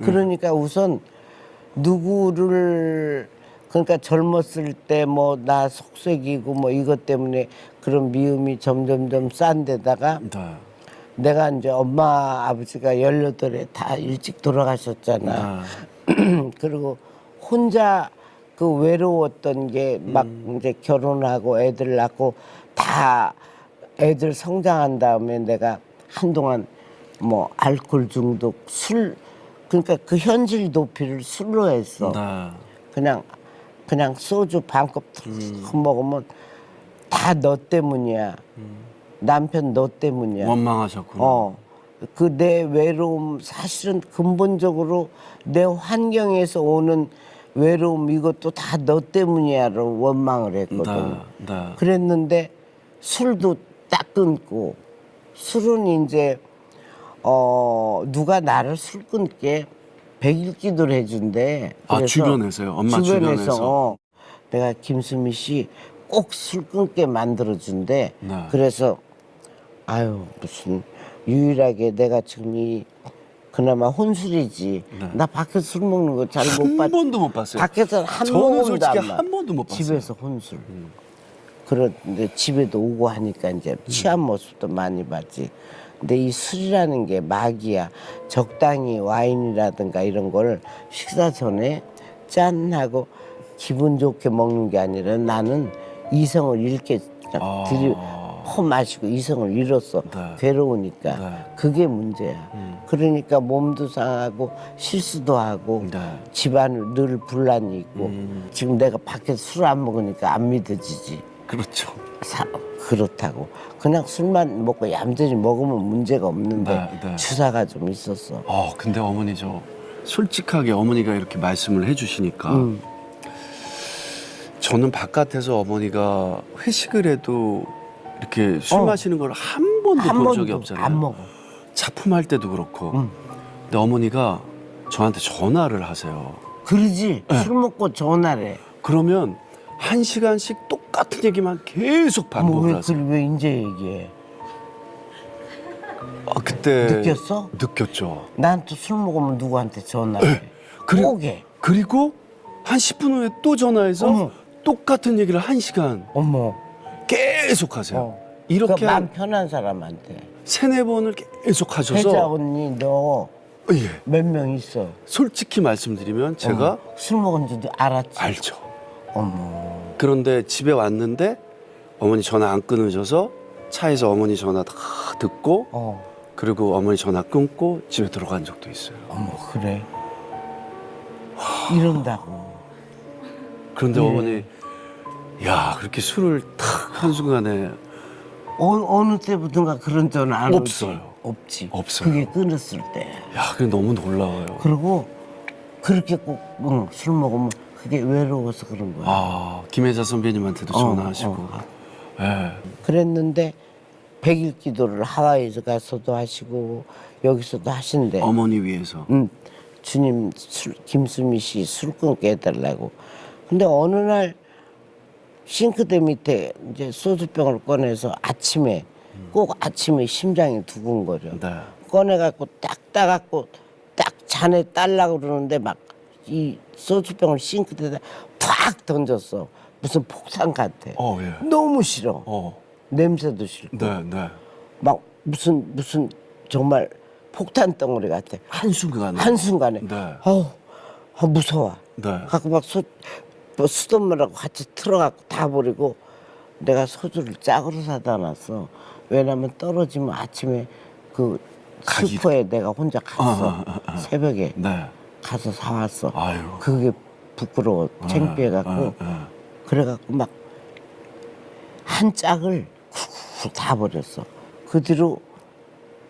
그러니까 우선 누구를 그러니까 젊었을 때 뭐 나 속색이고 뭐 이것 때문에 그런 미움이 점점점 싼 데다가 네. 내가 이제 엄마 아버지가 열여덟에 다 일찍 돌아가셨잖아. 그리고 혼자 그 외로웠던 게막 이제 결혼하고 애들 낳고 다 애들 성장한 다음에 내가 한동안 뭐 알코올 중독 술 그러니까 그 현실 도피를 술로 했어. 네. 그냥 그냥 소주 반컵 탁 먹으면 다 너 때문이야. 남편 너 때문이야. 원망하셨구나. 어. 그 내 외로움 사실은 근본적으로 내 환경에서 오는 외로움 이것도 다 너 때문이야로 원망을 했거든. 네. 네. 그랬는데 술도 딱 끊고 술은 이제 어 누가 나를 술 끊게 백일 기도를 해준대. 아, 그래서 주변에서요? 엄마 주변에서? 어, 내가 김수미 씨 꼭 술 끊게 만들어 준대. 네. 그래서 아유 무슨 유일하게 내가 지금 이 그나마 혼술이지. 나 밖에서 술 먹는 거 잘못 네. 한 봤. 번도 못 봤어요. 밖에서 한 저는 모금도 솔직히 안 마. 한 번도 못 봤어요. 음. 집에서 혼술. 그런데 집에도 오고 하니까 이제 음. 취한 모습도 많이 봤지. 근데 이 술이라는 게 막이야. 적당히 와인이라든가 이런 걸 식사 전에 짠 하고 기분 좋게 먹는 게 아니라 나는 이성을 잃게 아. 들이 퍼 마시고 이성을 잃었어. 네. 괴로우니까. 네. 음. 그게 문제야. 그러니까 몸도 상하고 실수도 하고 네. 집안을 늘 분란이 있고 음. 지금 내가 밖에서 술 안 먹으니까 안 믿어지지. 그렇죠. 사- 그렇다고 그냥 술만 먹고 얌전히 먹으면 문제가 없는데 네, 네. 주사가 좀 있었어. 어, 근데 어머니 저 솔직하게 어머니가 이렇게 말씀을 해주시니까 음. 저는 바깥에서 어머니가 회식을 해도 이렇게 술 어. 마시는 걸 한 번도 한본 번도 적이 없잖아요. 안 먹어. 작품할 때도 그렇고. 음. 근데 어머니가 저한테 전화를 하세요. 그러지 네. 술 먹고 전화래. 그러면 한 시간씩 똑 같은 얘기만 계속 반복을 뭐왜 하세요. 그걸 왜 이제 얘기해? 아, 그때 느꼈어? 느꼈죠. 난또술 먹으면 누구한테 전화해? 그리- 꼭 해. 그리고 한 10분 후에 또 전화해서 어머. 똑같은 얘기를 한 시간 어머. 계속 하세요. 어. 이렇게 그러니까 한 마음 편한 사람한테. 세네 번을 계속 하셔서 언니 너몇 예. 명 있어? 솔직히 말씀드리면 제가 어. 술 먹은 줄도 알았지. 알죠. 어머. 그런데 집에 왔는데 어머니 전화 안 끊으셔서 차에서 어머니 전화 다 듣고 어. 그리고 어머니 전화 끊고 집에 들어간 적도 있어요. 어머 그래. 이런다고. 그런데 예. 어머니 야 그렇게 술을 탁 한 순간에 어, 어느 때부터인가 그런 전화 안 오지? 없어요. 없지. 없어요. 그게 끊었을 때. 야 그게 너무 놀라워요. 그리고 그렇게 꼭술 먹으면 그게 외로워서 그런 거야. 아 김혜자 선배님한테도 어, 전화하시고 어. 예. 그랬는데 백일 기도를 하와이에서 가서도 하시고 여기서도 하신대. 어머니 위해서 음, 주님 술, 김수미 씨 술 끊게 해달라고. 근데 어느 날 싱크대 밑에 이제 소주병을 꺼내서 아침에 꼭 아침에 심장이 두근거려. 네. 꺼내갖고 딱 따갖고 딱 잔에 딸라고 그러는데 막 이 소주병을 싱크대에다 팍 던졌어. 무슨 폭탄 같아. 어 예. 너무 싫어. 어. 냄새도 싫고. 네 네. 막 무슨 무슨 정말 폭탄 덩어리 같아. 한순간에 한순간에. 네. 어우, 아, 무서워. 네. 갖고 막 소, 뭐 수돗물하고 같이 틀어갖고 다 버리고 내가 소주를 짝으로 사다 놨어. 왜냐면 떨어지면 아침에 그 가기- 슈퍼에 내가 혼자 갔어. 아, 아, 아, 아. 새벽에 네. 가서 사왔어. 아유. 그게 부끄러워. 창피해갖고. 아, 아, 그래갖고 막 한 짝을 쿡쿡 다 버렸어. 그 뒤로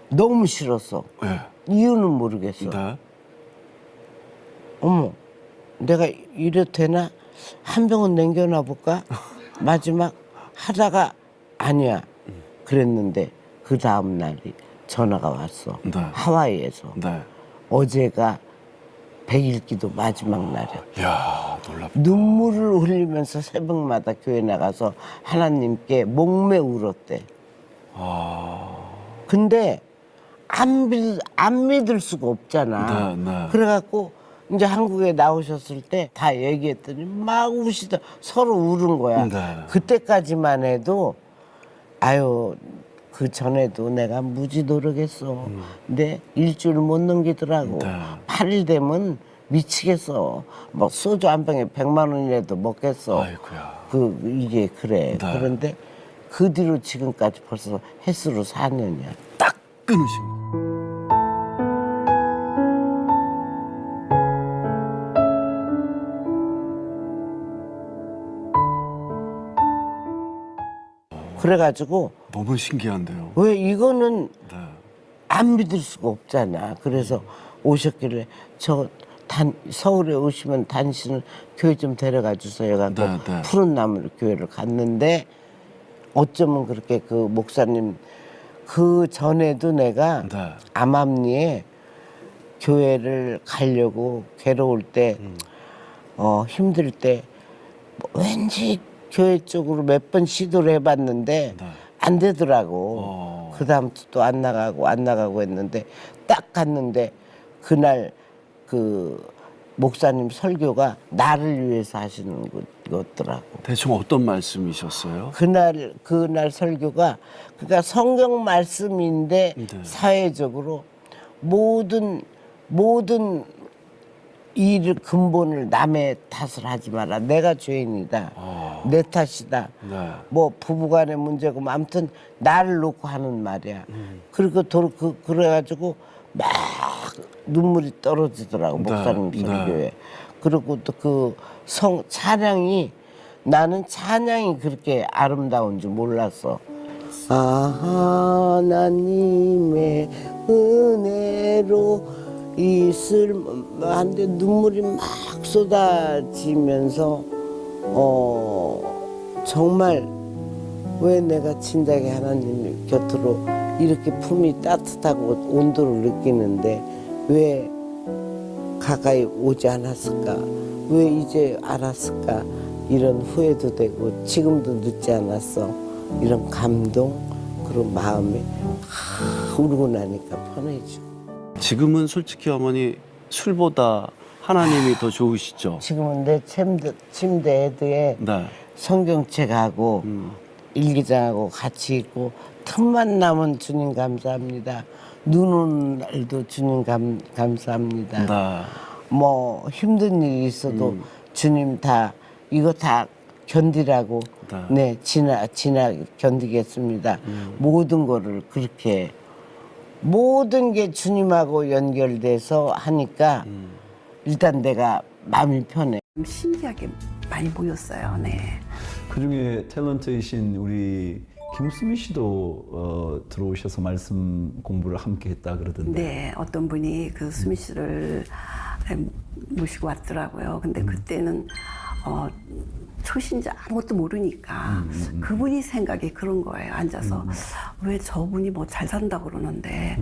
너무 싫었어. 아. 예. 이유는 모르겠어. 네. 어머, 내가 이래도 되나? 한 병은 남겨놔 볼까? 마지막 하다가 아니야. 그랬는데 그 다음 날이 전화가 왔어. 네. 하와이에서. 네. 어제가 백일기도 마지막 날이야. 야 놀랍. 눈물을 흘리면서 새벽마다 교회 나가서 하나님께 목매 울었대. 아. 근데 안, 믿, 안 믿을 수가 없잖아. 네, 네. 그래갖고 이제 한국에 나오셨을 때 다 얘기했더니 막 우시다 서로 울은 거야. 네. 그때까지만 해도 아유 그 전에도 내가 무지 노력했어. 근데 일주일 못 넘기더라고. 팔 8일 되면 미치겠어. 뭐 소주 한 병에 100만 원이라도 먹겠어. 아이고야. 그 이게 그래. 네. 그런데 그 뒤로 지금까지 벌써 횟수로 4년이야. 딱 끊으신 거. 그래가지고 너무 신기한데요. 왜 이거는 네. 안 믿을 수가 없잖아. 그래서 오셨길래 저 단, 서울에 오시면 당신을 교회 좀 데려가 주세요. 갖고 네, 네. 푸른 나무 교회를 갔는데 어쩌면 그렇게 그 목사님 그 전에도 내가 네. 암암리에 교회를 가려고 괴로울 때, 음. 어, 힘들 때, 뭐 왠지 교회 쪽으로 몇 번 시도를 해봤는데, 네. 안 되더라고. 어. 그 다음부터 또안 나가고, 안 나가고 했는데, 딱 갔는데, 그날 그 목사님 설교가 나를 위해서 하시는 것- 거더라고. 대충 어떤 말씀이셨어요? 그날 그날 설교가 그러니까 성경 말씀인데 네. 사회적으로 모든 모든 일을 근본을 남의 탓을 하지 마라. 내가 죄인이다. 아. 내 탓이다. 네. 뭐 부부간의 문제고 뭐 아무튼 나를 놓고 하는 말이야. 음. 그리고 도, 그 그래가지고 막 눈물이 떨어지더라고 네, 목사님 네. 설교에. 그리고 또 그 성 찬양이 나는 찬양이 그렇게 아름다운 줄 몰랐어. 아 하나님의 은혜로 있을 한데 눈물이 막 쏟아지면서 어 정말 왜 내가 진작에 하나님 곁으로 이렇게 품이 따뜻하고 온도를 느끼는데 왜 가까이 오지 않았을까? 왜 이제 알았을까? 이런 후회도 되고 지금도 늦지 않았어. 이런 감동 그런 마음이 하, 울고 나니까 편해지고. 지금은 솔직히 어머니 술보다 하나님이 더 좋으시죠? 지금은 내 침대, 침대 헤드에 네. 성경책하고 음. 일기장하고 같이 있고 틈만 나면 주님 감사합니다. 눈 오는 날도 주님 감, 감사합니다. 네. 뭐 힘든 일이 있어도 음. 주님 다 이거 다 견디라고 네. 네 지나 지나 견디겠습니다. 음. 모든 거를 그렇게 모든 게 주님하고 연결돼서 하니까 음. 일단 내가 마음이 편해. 신기하게 많이 모였어요. 네. 그 중에 탤런트이신 우리 김수미 씨도 어, 들어오셔서 말씀 공부를 함께 했다 그러던데. 네, 어떤 분이 그 수미 씨를 모시고 왔더라고요. 근데 그때는 어, 초신자 아무것도 모르니까 그분이 생각이 그런 거예요. 앉아서 왜 저분이 뭐 잘 산다고 그러는데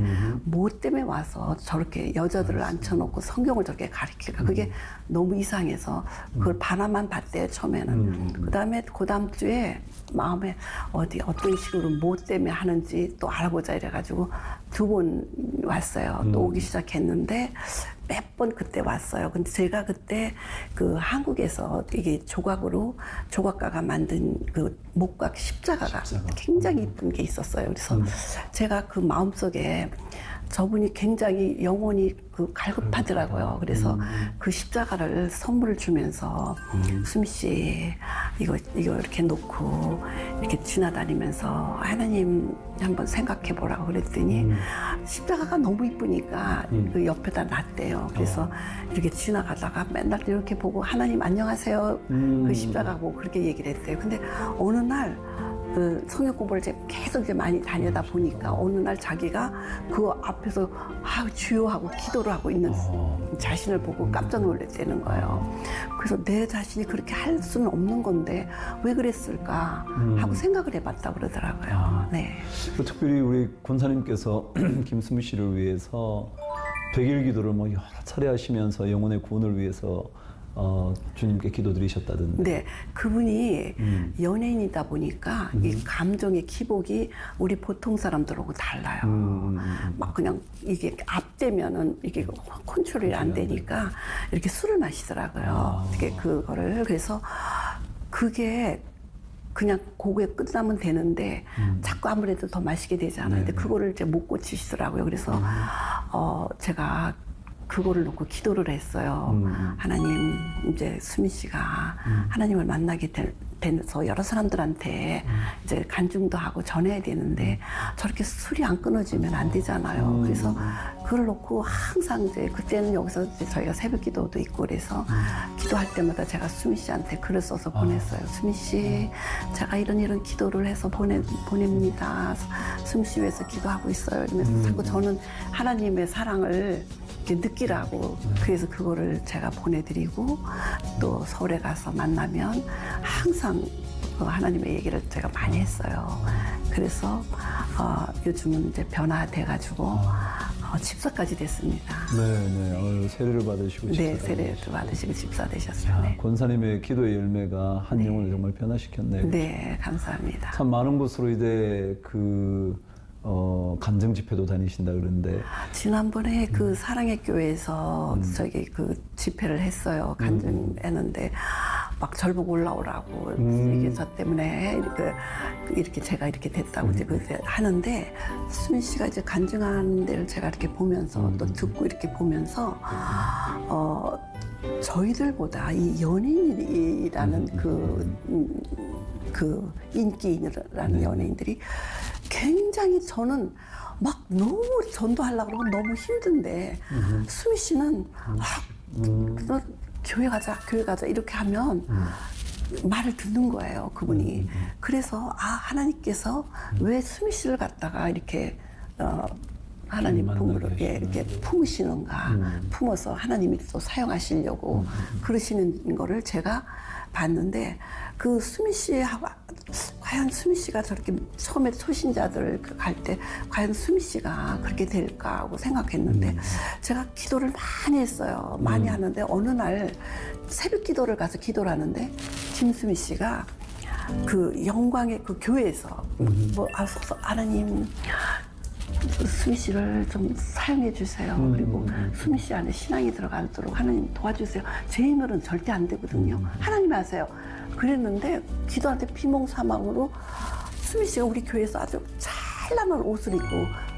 뭐 때문에 와서 저렇게 여자들을 앉혀놓고 성경을 저렇게 가르칠까? 그게 너무 이상해서 그걸 바라만 봤대요 처음에는. 그 다음에 그 다음 주에 마음에 어디 어떤 식으로 뭐 때문에 하는지 또 알아보자 이래가지고 두 번 왔어요. 또 오기 시작했는데 몇 번 그때 왔어요. 근데 제가 그때 그 한국에서 이게 조각으로 조각가가 만든 그 목각 십자가가 굉장히 이쁜 게 있었어요. 그래서 제가 그 마음속에 저분이 굉장히 영혼이 그 갈급하더라고요. 그래서 그 십자가를 선물을 주면서 수미 씨 이거 이거 이렇게 놓고 이렇게 지나다니면서 하나님 한번 생각해 보라고 그랬더니 십자가가 너무 이쁘니까 그 옆에다 놨대요. 그래서 이렇게 지나가다가 맨날 이렇게 보고 하나님 안녕하세요. 그 십자가 보고 그렇게 얘기를 했어요. 근데 어느 날그 성역 공부를 계속 이제 많이 다니다 보니까 어느 날 자기가 그 앞에서 아 주여 하고 기도를 하고 있는 자신을 보고 깜짝 놀랐다는 거예요. 그래서 내 자신이 그렇게 할 수는 없는 건데 왜 그랬을까 하고 생각을 해봤다 그러더라고요. 네. 또 특별히 우리 권사님께서 김수미 씨를 위해서 백일 기도를 뭐 여러 차례 하시면서 영혼의 구원을 위해서 어, 주님께 기도드리셨다던데. 네, 그분이 음. 연예인이다 보니까 이 감정의 기복이 우리 보통 사람들하고 달라요. 음, 막 그냥 이게 앞대면은 이게 컨트롤이 안 되니까 이렇게 술을 마시더라고요. 아. 어떻게 그거를 그래서 그게 그냥 고게 끝나면 되는데 음. 자꾸 아무래도 더 마시게 되잖아요. 네, 근데 그거를 이제 못 고치시더라고요. 그래서 음. 어 제가 그거를 놓고 기도를 했어요. 음. 하나님 이제 수미 씨가 하나님을 만나게 될 돼서 여러 사람들한테 음. 이제 간증도 하고 전해야 되는데 저렇게 술이 안 끊어지면 안 되잖아요. 음. 그래서 그걸 놓고 항상 이제 그때는 여기서 이제 저희가 새벽 기도도 있고 그래서 음. 기도할 때마다 제가 수미 씨한테 글을 써서 아. 보냈어요. 수미 씨, 제가 이런 이런 기도를 해서 보내 보냅니다. 씨 위해서 기도하고 있어요. 이러면서 음. 자꾸 저는 하나님의 사랑을 이렇게 느끼라고 그래서 그거를 제가 보내드리고 또 서울에 가서 만나면 항상 그 하나님의 얘기를 제가 많이 했어요. 그래서 어, 요즘은 이제 변화돼가지고 어, 집사까지 됐습니다. 네, 네. 어, 세례를 받으시고 네, 집사를 세례도 받으시고 집사 되셨어요. 야, 네. 권사님의 기도의 열매가 한 영혼을 정말 변화시켰네요. 네, 감사합니다. 참 많은 곳으로 이제 그 어, 간증 집회도 다니신다 그러는데. 지난번에 그 사랑의 교회에서 저기 그 집회를 했어요. 간증했는데 막 절복 올라오라고 이게 저 때문에 이렇게 이렇게 제가 이렇게 됐다고 이제 그때 하는데 수민 씨가 이제 간증하는 데를 제가 이렇게 보면서 또 듣고 이렇게 보면서 어 저희들보다 이 연예인이라는 그, 음, 그 인기인이라는 연예인들이 굉장히 저는 막 너무 전도하려고 그러면 너무 힘든데 수미 씨는 아, 너 교회 가자 교회 가자 이렇게 하면 말을 듣는 거예요 그분이. 그래서 아 하나님께서 왜 수미 씨를 갖다가 이렇게 어, 하나님 품으로 예. 이렇게 품으시는가 품어서 하나님이 또 사용하시려고 그러시는 거를 제가 봤는데 그 수미 씨하고 과연 수미 씨가 저렇게 처음에 초신자들 갈 때 과연 수미 씨가 그렇게 될까 하고 생각했는데 제가 기도를 많이 했어요. 많이 하는데 어느 날 새벽 기도를 가서 기도를 하는데 김수미 씨가 그 영광의 그 교회에서 뭐 아, 서- 하나님 수미 씨를 좀 사용해 주세요. 그리고 수미 씨 안에 신앙이 들어가도록 하나님 도와주세요. 제 힘으로는 절대 안 되거든요. 하나님 아세요. 그랬는데 기도한테 비몽사망으로 수미 씨가 우리 교회에서 아주 찬란한 옷을 입고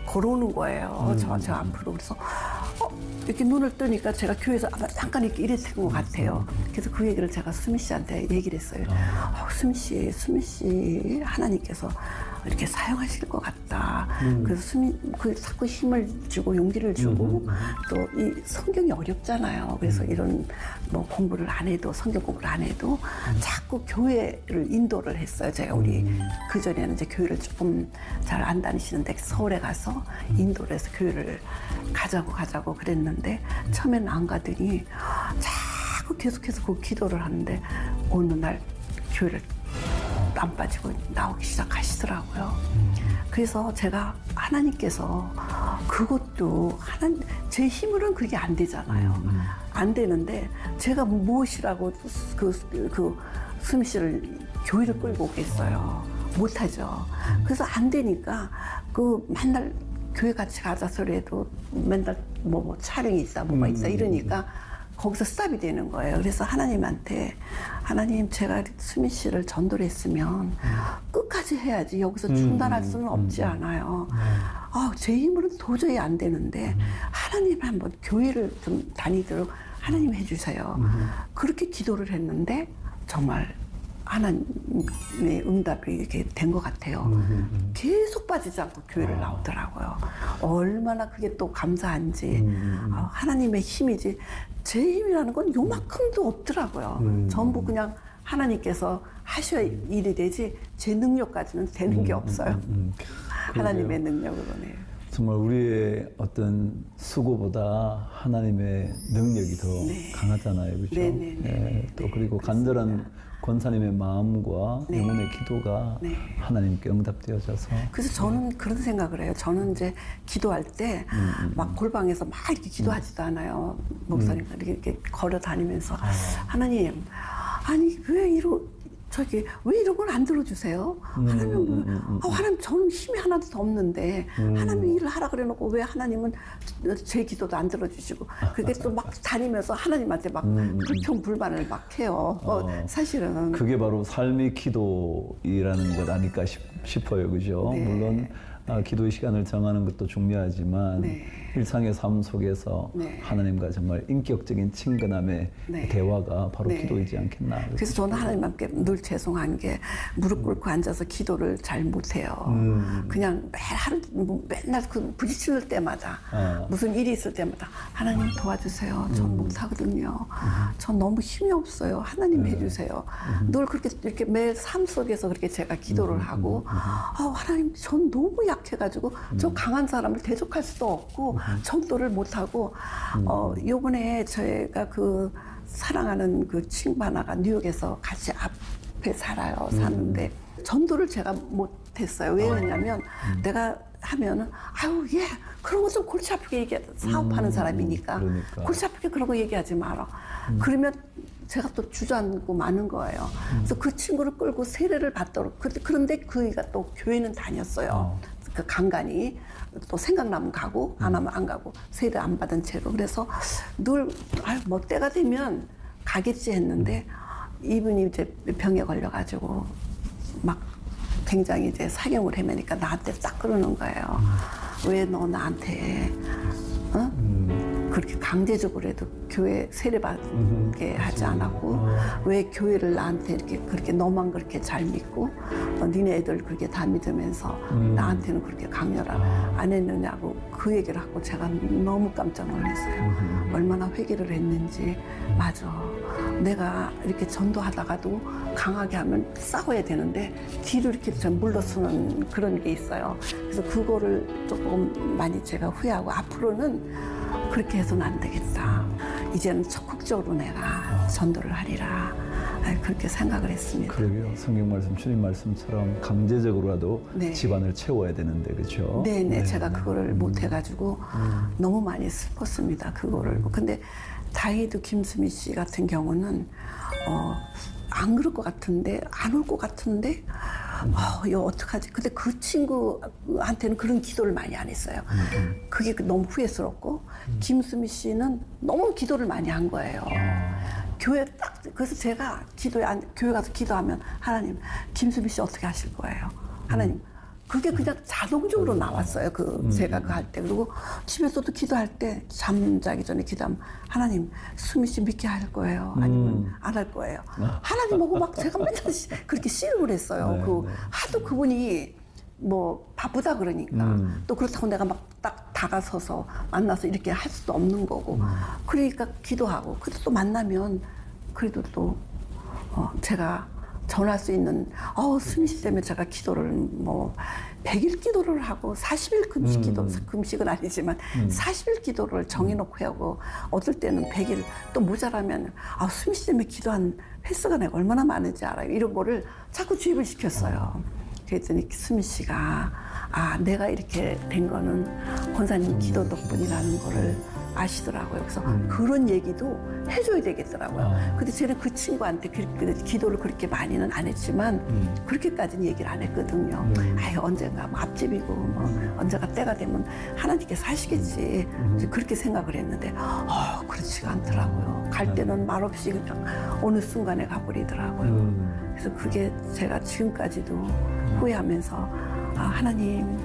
걸어오는 거예요. 저, 저 앞으로. 그래서 어, 이렇게 눈을 뜨니까 제가 교회에서 아마 잠깐 이렇게 이랬던 것 같아요. 그래서 그 얘기를 제가 수미 씨한테 얘기를 했어요. 어, 수미 씨, 수미 씨 하나님께서 이렇게 사용하실 것 같다. 그래서 수미 그 자꾸 힘을 주고 용기를 주고 또이 성경이 어렵잖아요. 그래서 이런 뭐 공부를 안 해도 성경 공부를 안 해도 자꾸 교회를 인도를 했어요. 제가 우리. 그 전에는 이제 교회를 조금 잘 안 다니시는데 서울에 가서 인도를 해서 교회를 가자고 가자고 그랬는데 처음에는 안 가더니 자꾸 계속해서 그 기도를 하는데 어느 날 교회를 안 빠지고 나오기 시작하시더라고요. 그래서 제가 하나님께서 그것도 하나 제 힘으로는 그게 안 되잖아요. 안 되는데 제가 무엇이라고 그, 그 수미 씨를 교회를 끌고 오겠어요. 못하죠. 그래서 안 되니까 그 맨날 교회 같이 가자 소리해도 맨날 뭐, 뭐 촬영이 있다 뭐가 있다 이러니까 거기서 스탑이 되는 거예요. 그래서 하나님한테 하나님 제가 수미 씨를 전도를 했으면 끝까지 해야지 여기서 중단할 수는 없지 않아요. 아, 제 힘으로는 도저히 안 되는데 하나님 한번 교회를 좀 다니도록 하나님 해주세요. 그렇게 기도를 했는데 정말 하나님의 응답이 이렇게 된 것 같아요. 계속 빠지지 않고 교회를 나오더라고요. 얼마나 그게 또 감사한지 어, 하나님의 힘이지 제 힘이라는 건 요만큼도 없더라고요. 전부 그냥 하나님께서 하셔야 일이 되지 제 능력까지는 되는 게 없어요. 하나님의 능력으로네요. 정말 우리의 어떤 수고보다 하나님의 능력이 더 강하잖아요, 그렇죠? 네, 네, 네, 예, 또 그리고 간절한 권사님의 마음과 네. 영혼의 기도가 네. 하나님께 응답되어져서 그래서 저는 그런 생각을 해요. 저는 이제 기도할 때막 골방에서 막 이렇게 기도하지도 않아요. 목사님 이렇게, 이렇게 걸어 다니면서 하나님 아니 왜 이러 저기 왜 이런 걸 안 들어주세요? 하나님 왜, 아, 하나님 저는 힘이 하나도 더 없는데 하나님 일을 하라 그래놓고 왜 하나님은 제 기도도 안 들어주시고 그게 또 막 다니면서 하나님한테 막 불평 불만을 막 해요. 어, 사실은 그게 바로 삶의 기도이라는 것 아닐까 싶, 싶어요, 그죠? 네. 물론 아, 기도의 시간을 정하는 것도 중요하지만 네. 일상의 삶 속에서 네. 하나님과 정말 인격적인 친근함의 네. 대화가 바로 네. 기도이지 않겠나. 그래서 저는 하나님께 늘 죄송한 게 무릎 꿇고 앉아서 기도를 잘 못해요. 음. 그냥 매 하루 뭐 맨날 그 부딪힐 때마다 아. 무슨 일이 있을 때마다 하나님 도와주세요. 전 음. 못하거든요. 전 너무 힘이 없어요. 하나님 네. 해주세요. 늘 그렇게 이렇게 매삶 속에서 그렇게 제가 기도를 음. 하고 아, 하나님 전 너무 약해가지고 저 강한 사람을 대적할 수도 없고 전도를 못하고 어, 요번에 저희가 그 사랑하는 그 친구 하나가 뉴욕에서 같이 앞에 살아요. 사는데 전도를 제가 못했어요. 왜 그러냐면 내가 하면은 아유 얘 그런 거 좀 골치 아프게 얘기해 사업하는 사람이니까 그러니까. 골치 아프게 그런 거 얘기하지 마라. 그러면 제가 또 주저앉고 마는 거예요. 그래서 그 친구를 끌고 세례를 받도록 그- 그런데 그이가 또 교회는 다녔어요. 그 간간히 또 생각나면 가고 안 하면 안 가고 세례 안 받은 채로. 그래서 늘 아유 뭐 때가 되면 가겠지 했는데 이분이 이제 병에 걸려가지고 막 굉장히 이제 사경을 헤매니까 나한테 딱 그러는 거예요. 왜 너 나한테 어? 그렇게 강제적으로 해도 교회 세례받게 하지 않았고 왜 교회를 나한테 이렇게 그렇게 너만 그렇게 잘 믿고 어, 니네 애들 그렇게 다 믿으면서 나한테는 그렇게 강요를 안 했느냐고 그 얘기를 하고 제가 너무 깜짝 놀랐어요. 얼마나 회개를 했는지. 맞아. 내가 이렇게 전도하다가도 강하게 하면 싸워야 되는데 뒤로 이렇게 좀 물러서는 그런 게 있어요. 그래서 그거를 조금 많이 제가 후회하고 앞으로는 그렇게 해서는 안 되겠다. 이제는 적극적으로 내가 전도를 하리라. 아, 그렇게 생각을 했습니다. 그러게요. 성경 말씀, 주님 말씀처럼 강제적으로라도 네. 집안을 채워야 되는데, 그렇죠? 네네, 제가 그거를 못 해가지고 너무 많이 슬펐습니다. 그거를. 근데 다행히도 김수미 씨 같은 경우는 어, 안 그럴 것 같은데 안 올 것 같은데 어, 이거 어떡하지? 근데 그 친구한테는 그런 기도를 많이 안 했어요. 그게 너무 후회스럽고 김수미 씨는 너무 기도를 많이 한 거예요. 교회 딱 그래서 제가 기도에 안, 교회 가서 기도하면 하나님 김수미 씨 어떻게 하실 거예요? 하나님 그게 그냥 자동적으로 나왔어요. 그 제가 그 할 때. 그리고 집에서도 기도할 때 잠자기 전에 기도하면 하나님 수미 씨 믿게 할 거예요. 아니면 안 할 거예요. 하나님 보고 막 제가 맨날 시- 그렇게 씨름을 했어요. 그 하도 그분이 뭐 바쁘다 그러니까 또 그렇다고 내가 막 딱 다가서서 만나서 이렇게 할 수도 없는 거고. 그러니까 기도하고. 그래도 또 만나면 그래도 또 어, 제가 전할 수 있는 어 수미 씨 때문에 제가 기도를 뭐 100일 기도를 하고 40일 금식 기도 금식은 아니지만 40일 기도를 정해놓고 하고 어떨 때는 100일 또 모자라면 아 수미 씨 때문에 기도한 횟수가 내가 얼마나 많은지 알아요. 이런 거를 자꾸 주입을 시켰어요. 그랬더니 수미 씨가 아 내가 이렇게 된 거는 권사님 기도 덕분이라는 거를 아시더라고요. 그래서 그런 얘기도 해줘야 되겠더라고요. 아. 근데 저는 그 친구한테 그렇게 기도를 그렇게 많이는 안 했지만 그렇게까지는 얘기를 안 했거든요. 아유 언젠가 뭐 앞집이고 뭐 언제가 때가 되면 하나님께서 하시겠지 이제 그렇게 생각을 했는데 어, 그렇지가 않더라고요. 갈 때는 말없이 그냥 어느 순간에 가버리더라고요. 그래서 그게 제가 지금까지도 후회하면서 아, 하나님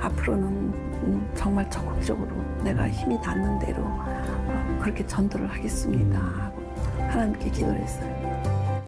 앞으로는 음, 정말 적극적으로 내가 힘이 닿는 대로 어, 그렇게 전도를 하겠습니다 하고 하나님께 기도를 했어요.